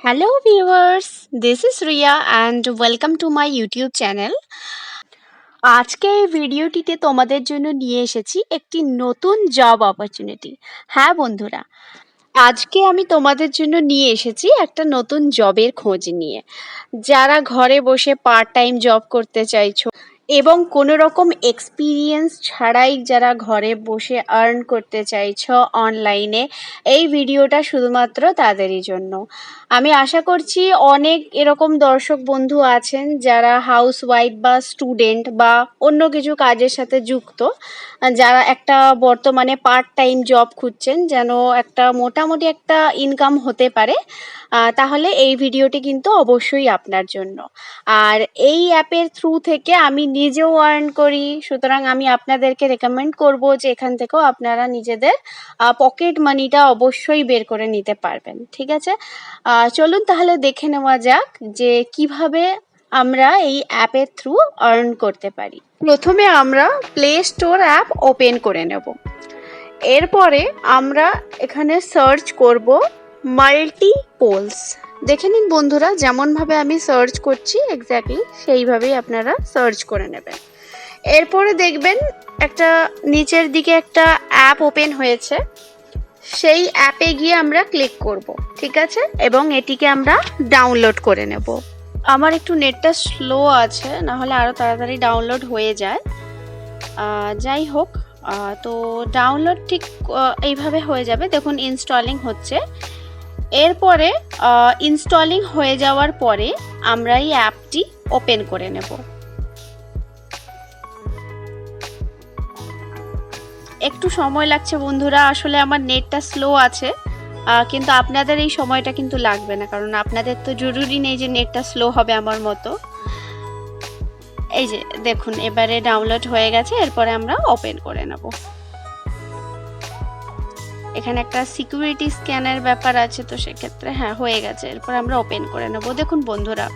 Hello viewers, this is Ria and welcome to my YouTube channel. আজকে এই ভিডিওটিতে তোমাদের জন্য নিয়ে এসেছি একটি নতুন জব অপরচুনিটি হ্যাঁ বন্ধুরা আজকে আমি তোমাদের জন্য নিয়ে এসেছি একটা নতুন জবের খোঁজ নিয়ে। যারা ঘরে বসে পার্ট টাইম জব করতে চাইছো এবং কোনো রকম এক্সপিরিয়েন্স ছাড়াই যারা ঘরে বসে আর্ন করতে চাইছ অনলাইনে এই ভিডিওটা শুধুমাত্র তাদেরই জন্য। আমি আশা করছি অনেক এরকম দর্শক বন্ধু আছেন যারা হাউস ওয়াইফ বা স্টুডেন্ট বা অন্য কিছু কাজের সাথে যুক্ত, যারা একটা বর্তমানে পার্ট টাইম জব খুঁজছেন যেন একটা মোটামুটি একটা ইনকাম হতে পারে তাহলে এই ভিডিওটি কিন্তু অবশ্যই আপনার জন্য। আর এই অ্যাপের থ্রু থেকে আমি নিজেও আর্ন করি। সুতরাং আমি আপনাদেরকে রেকমেন্ড করব যে এখান থেকেও আপনারা নিজেদের পকেট মানিটা অবশ্যই বের করে নিতে পারবেন। ঠিক আছে? চলুন তাহলে দেখে নেওয়া যাক যে কীভাবে আমরা এই অ্যাপের থ্রু আর্ন করতে পারি। প্রথমে আমরা প্লে স্টোর অ্যাপ ওপেন করে নেব। এরপরে আমরা এখানে সার্চ করব মাল্টি পোলস দেখে নিন বন্ধুরা, যেমনভাবে আমি সার্চ করছি এক্স্যাক্টলি সেইভাবেই আপনারা সার্চ করে নেবেন। এরপরে দেখবেন একটা নিচের দিকে একটা অ্যাপ ওপেন হয়েছে। সেই অ্যাপে গিয়ে আমরা ক্লিক করব, ঠিক আছে? এবং এটিকে আমরা ডাউনলোড করে নেব। আমার একটু নেটটা স্লো আছে না হলে আরও তাড়াতাড়ি ডাউনলোড হয়ে যায়। যাই হোক তো ডাউনলোড ঠিক এইভাবে হয়ে যাবে। দেখুন ইনস্টলিং হচ্ছে। এরপরে ইনস্টলিং হয়ে যাওয়ার পরে আমরা এই অ্যাপটি ওপেন করে নেব। একটু সময় লাগছে বন্ধুরা, আসলে আমার নেটটা স্লো আছে কিন্তু আপনাদের এই সময়টা কিন্তু লাগবে না, কারণ আপনাদের তো জরুরি নেই যে নেটটা স্লো হবে আমার মতো। এই যে, দেখুন, এবারে ডাউনলোড হয়ে গেছে, এরপরে আমরা ওপেন করে নেব। এখানে একটা সিকিউরিটি স্ক্যানের ব্যাপার আছে, তো সেক্ষেত্রে হ্যাঁ হয়ে গেছে। এরপর আমরা ওপেন করে নেব। দেখুন বন্ধুরা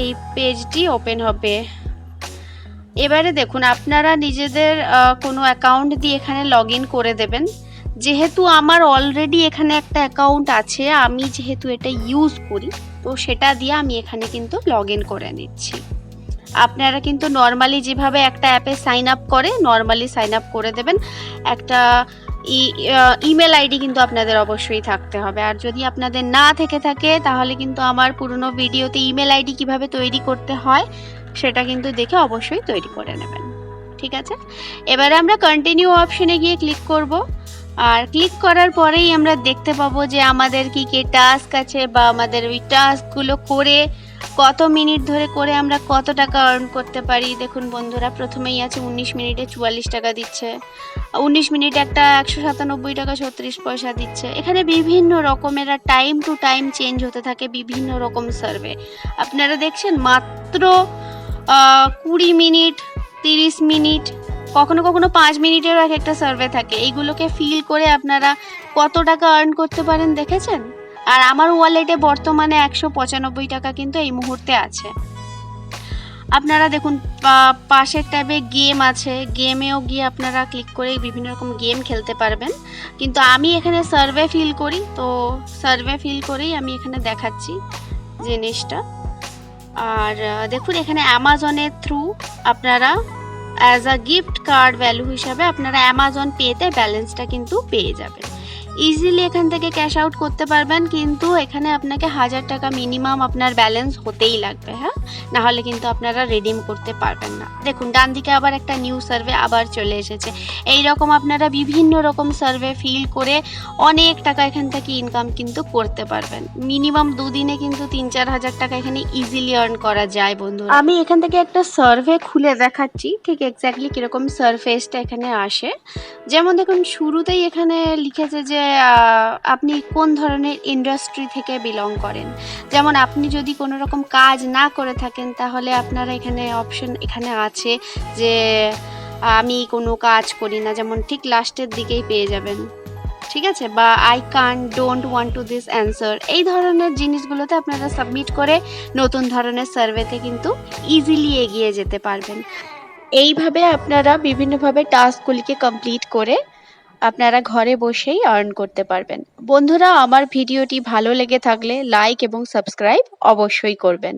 এই পেজটি ওপেন হবে। এবারে দেখুন, আপনারা নিজেদের কোনো অ্যাকাউন্ট দিয়ে এখানে লগ করে দেবেন। যেহেতু আমার অলরেডি এখানে একটা অ্যাকাউন্ট আছে, আমি যেহেতু এটা ইউজ করি, তো সেটা দিয়ে আমি এখানে কিন্তু লগ করে নিচ্ছি। আপনারা কিন্তু নর্মালি যেভাবে একটা অ্যাপে সাইন আপ করে নর্মালি সাইন আপ করে দেবেন। একটা ইমেল আইডি কিন্তু আপনাদের অবশ্যই থাকতে হবে। আর যদি আপনাদের না থেকে থাকে, তাহলে কিন্তু আমার পুরনো ভিডিওতে ইমেল আইডি কীভাবে তৈরি করতে হয়, সেটা কিন্তু দেখে অবশ্যই তৈরি করে নেবেন। ঠিক আছে? এবারে আমরা কন্টিনিউ অপশনে গিয়ে ক্লিক করব। আর ক্লিক করার পরেই আমরা দেখতে পাবো যে আমাদের কি কি টাস্ক আছে বা আমাদের ওই টাস্কগুলো করে কত মিনিট ধরে করে আমরা কত টাকা আর্ন করতে পারি? দেখুন বন্ধুরা, প্রথমেই আছে উনিশ মিনিটে চুয়াল্লিশ টাকা দিচ্ছে। উনিশ মিনিট একটা একশো সাতানব্বই টাকা ছত্রিশ পয়সা দিচ্ছে। এখানে বিভিন্ন রকমের টাইম টু টাইম চেঞ্জ হতে থাকে বিভিন্ন রকম সার্ভে আপনারা দেখছেন মাত্র কুড়ি মিনিট, তিরিশ মিনিট, কখনো কখনো পাঁচ মিনিটেরও এক একটা সার্ভে থাকে। এইগুলোকে ফিল করে আপনারা কত টাকা আর্ন করতে পারেন দেখেছেন? আর আমার ওয়ালেটে বর্তমানে একশো পঁচানব্বই টাকা কিন্তু এই মুহূর্তে আছে। আপনারা দেখুন পাশের ট্যাবে গেম আছে। গেমেও গিয়ে আপনারা ক্লিক করে বিভিন্ন রকম গেম খেলতে পারবেন। কিন্তু আমি এখানে সার্ভে ফিল করি, তো সার্ভে ফিল করেই আমি এখানে দেখাচ্ছি জিনিসটা। আর দেখুন, এখানে অ্যামাজনের থ্রু আপনারা as a gift card value হিসাবে আপনারা অ্যামাজন পেতে ব্যালেন্সটা কিন্তু পেয়ে যাবেন। ইজিলি এখান থেকে ক্যাশ আউট করতে পারবেন, কিন্তু এখানে আপনাকে হাজার টাকা মিনিমাম আপনার ব্যালেন্স হতেই লাগবে হ্যাঁ? না হলে কিন্তু আপনারা রিডিম করতে পারবেন না। দেখুন ডান দিকে আবার একটা নিউ সার্ভে আবার চলে এসেছে। এই রকম আপনারা বিভিন্ন রকম সার্ভে ফিল করে অনেক টাকা এখান থেকে ইনকাম কিন্তু করতে পারবেন। মিনিমাম দুদিনে কিন্তু তিন চার হাজার টাকা এখানে ইজিলি আর্ন করা যায় বন্ধু আমি এখান থেকে একটা সার্ভে খুলে দেখাচ্ছি, ঠিক এক্স্যাক্টলি কীরকম সার্ফেসটা এখানে আসে। যেমন দেখুন, শুরুতেই এখানে লিখেছে যে আপনি কোন ধরনের ইন্ডাস্ট্রি থেকে বিলং করেন? যেমন আপনি যদি কোনো রকম কাজ না করে থাকেন, তাহলে আপনারা এখানে অপশন এখানে আছে যে, আমি কোনো কাজ করি না। যেমন ঠিক লাস্টের দিকেই পেয়ে যাবেন। ঠিক আছে? বা I can don't want to this answer এই ধরনের জিনিসগুলোতে আপনারা সাবমিট করে নতুন ধরনের সার্ভেতে কিন্তু ইজিলি এগিয়ে যেতে পারবেন। এইভাবে আপনারা বিভিন্নভাবে টাস্কগুলিকে কমপ্লিট করে আপনারা ঘরে বসেই আর্ন করতে পারবেন। বন্ধুরা, আমার ভিডিওটি ভালো লেগে থাকলে লাইক এবং সাবস্ক্রাইব অবশ্যই করবেন।